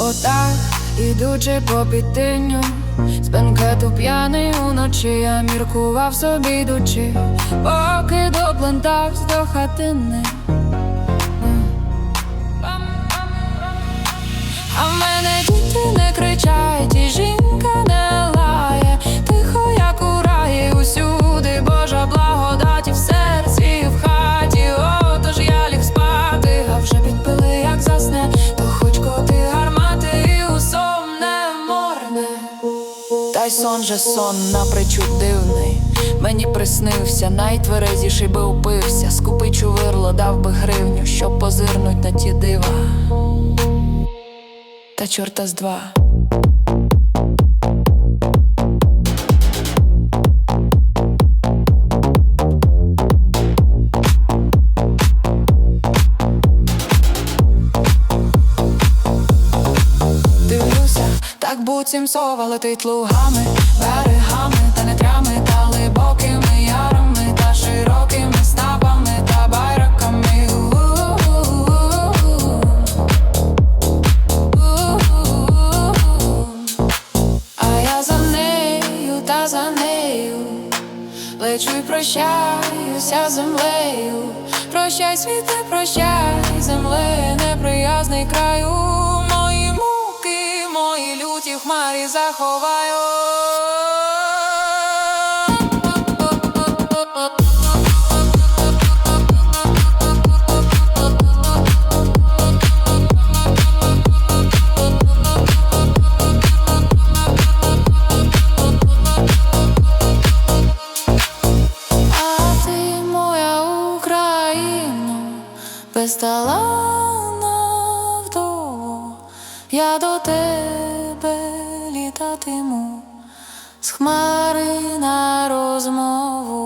Отак, ідучи по підтинню, з бенкету п'яний уночі я міркував собі йдучи, поки доплентавсь до хатини. Та й сон же сон напричуд дивний. Мені приснився, найтверезіший би упився, скупий чувирло дав би гривню, щоб позирнуть на ті дива та чорта з два. Так буцім сова летить лугами, берегами та нетрями, та глибокими ярами, та широкими снапами та байраками. А я за нею та за нею лечу й прощаюся землею. Прощай, світе, прощай, земле, неприязний краю. Хмарі заховаю. А ти моя Україна, безталанна вдово, я до тебе літатиму з хмари на розмову.